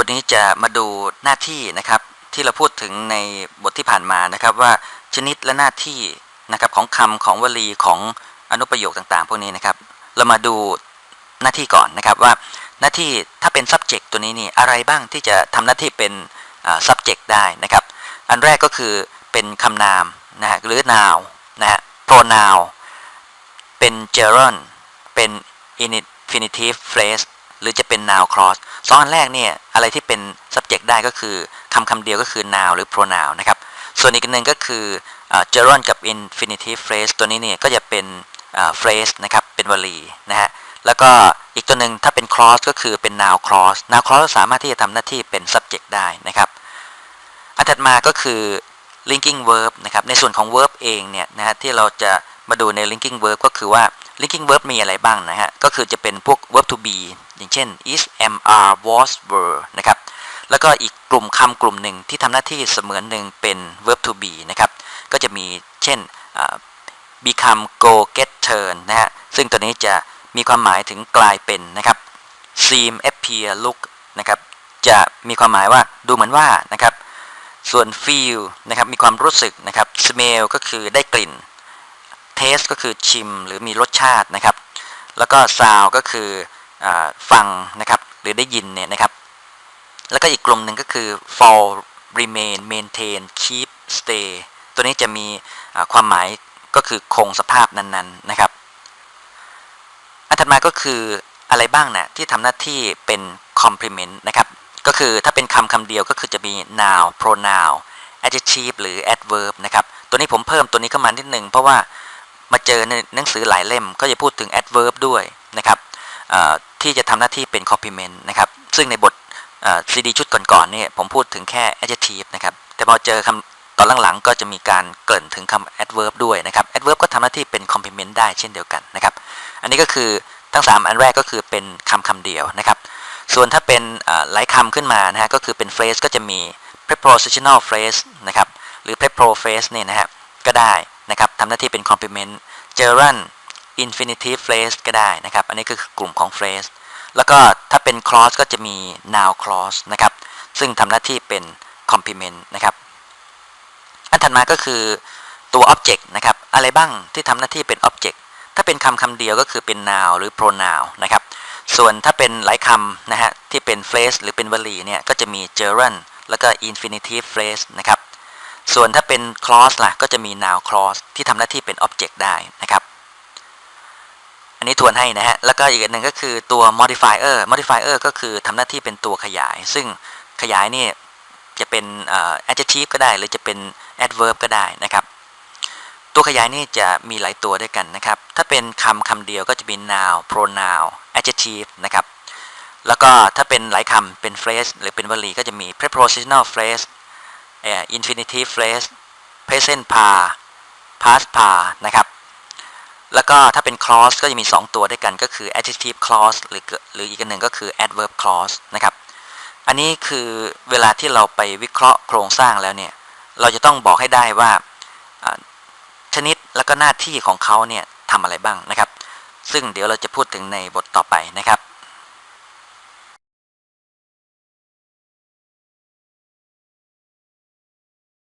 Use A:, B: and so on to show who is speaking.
A: บทนี้จะมาดูหน้าที่นะครับ ที่เราพูดถึงในบทที่ผ่านมานะครับ ว่าชนิดและหน้าที่นะครับของคำของวลีของอนุประโยคต่างๆ พวกนี้นะครับ เรามาดูหน้าที่ก่อนนะครับว่าหน้าที่ถ้าเป็น subject ตัวนี้นี่อะไรบ้างที่จะทำหน้าที่เป็น subject ได้นะครับ อันแรกก็คือเป็นคำนามนะฮะหรือ noun นะฮะ pronoun เป็น gerund เป็น infinitive phrase หรือจะเป็น noun clause สองอันแรกเนี่ยอะไรที่เป็น subject ได้ก็คือคำคำเดียวก็คือ noun หรือ pronoun นะครับส่วนอีกอันหนึ่งก็คืออ gerund กับ infinitive phrase ตัวนี้เนี่ยก็จะเป็น phrase นะครับเป็นวลีนะฮะแล้วก็อีกตัวหนึ่งถ้าเป็น clause ก็คือเป็น noun clause noun clause สามารถที่จะทำหน้าที่เป็น subject ได้นะครับอันถัดมาก็คือ linking verb นะครับในส่วนของ verb เองเนี่ยนะฮะที่เราจะมาดูใน linking verb ก็คือว่า linking verb มีอะไรบ้างนะฮะ ก็คือจะเป็นพวก verb to be อย่างเช่น is am are was were นะครับ แล้วก็อีกกลุ่มคำกลุ่มหนึ่งที่ทำหน้าที่เสมือนหนึ่งเป็น verb to be นะครับ ก็จะมีเช่น become go get turn นะฮะ ซึ่งตัวนี้จะมีความหมายถึงกลายเป็นนะครับ seem appear look นะครับจะมีความหมายว่าดูเหมือนว่านะครับ ส่วน feel นะครับมีความรู้สึกนะครับ smell ก็คือได้กลิ่น taste ก็คือชิมหรือมีรสชาตินะครับ แล้วก็ sound ก็คืออฟังนะครับหรือได้ยินเนี่ยนะครับ แล้วก็อีกกลุ่มหนึ่งก็คือ fall remain maintain keep stay ตัวนี้จะมีความหมายก็คือคงสภาพนั้นๆนะครับ อันถัดมาก็คืออะไรบ้างนะที่ทำหน้าที่เป็น complement นะครับ ก็คือถ้าเป็นคำคำเดียวก็คือจะมี noun pronoun adjective หรือ adverb นะครับ ตัวนี้ผมเพิ่มตัวนี้เข้ามานิดหนึ่งเพราะว่า มาเจอในหนังสือหลายเล่ม ก็จะพูดถึง adverb ด้วยนะครับที่จะทำหน้าที่เป็น complement นะครับซึ่งในบทซีดีชุดก่อนๆเนี่ยผมพูดถึงแค่ adjective นะครับแต่พอเจอคำตอนหลังๆ ก็จะมีการเกริ่นถึงคำ adverb ด้วยนะครับ adverb ก็ทำหน้าที่เป็น complement ได้เช่นเดียวกันนะครับอันนี้ก็คือทั้ง 3 อันแรกก็คือเป็นคำคำเดียวนะครับส่วนถ้าเป็นหลายคำขึ้นมานะฮะก็คือเป็น phrase ก็จะมี prepositional phrase นะครับหรือ prepro phrase เนี่ยนะฮะก็ได้ นะครับทำหน้าที่เป็น complement gerund infinitive phrase ก็ได้นะครับ อันนี้คือกลุ่มของ phrase แล้วก็ถ้าเป็น clause ก็จะมี noun clause นะครับ ซึ่งทำหน้าที่เป็น complement นะครับ อันถัดมาก็คือตัว object นะครับ อะไรบ้างที่ทำหน้าที่เป็น object ถ้าเป็นคำคำเดียวก็คือเป็น noun หรือ pronoun นะครับ ส่วนถ้าเป็นหลายคำนะฮะที่เป็น phrase หรือเป็นวลีเนี่ยก็จะมี gerund แล้วก็ infinitive phrase นะครับ ส่วนถ้าเป็น clause ล่ะก็จะมี noun clause ที่ทำหน้าที่เป็น object ได้นะครับ อันนี้ทวนให้นะฮะ แล้วก็อีกอันหนึ่งก็คือตัว modifier modifier ก็คือทำหน้าที่เป็นตัวขยาย ซึ่งขยายนี่จะเป็น adjective ก็ได้ หรือจะเป็น adverb ก็ได้นะครับ ตัวขยายนี่จะมีหลายตัวด้วยกันนะครับ ถ้าเป็นคำคำเดียวก็จะมี noun pronoun adjective นะครับ แล้วก็ถ้าเป็นหลายคำเป็น phrase หรือเป็นวลีก็จะมี prepositional phrase เอ่อ infinitive phrase present par past par นะครับ แล้วก็ถ้าเป็น clause ก็จะมี 2 ตัวด้วยกันก็คือ adjective clause หรือหรืออีกอันหนึ่งก็คือ adverb clause นะครับ อันนี้คือเวลาที่เราไปวิเคราะห์โครงสร้างแล้วเนี่ย เราจะต้องบอกให้ได้ว่าอ่าชนิดแล้วก็หน้าที่ของเขาเนี่ยทำอะไรบ้างนะครับ ซึ่งเดี๋ยวเราจะพูดถึงในบทต่อไปนะครับ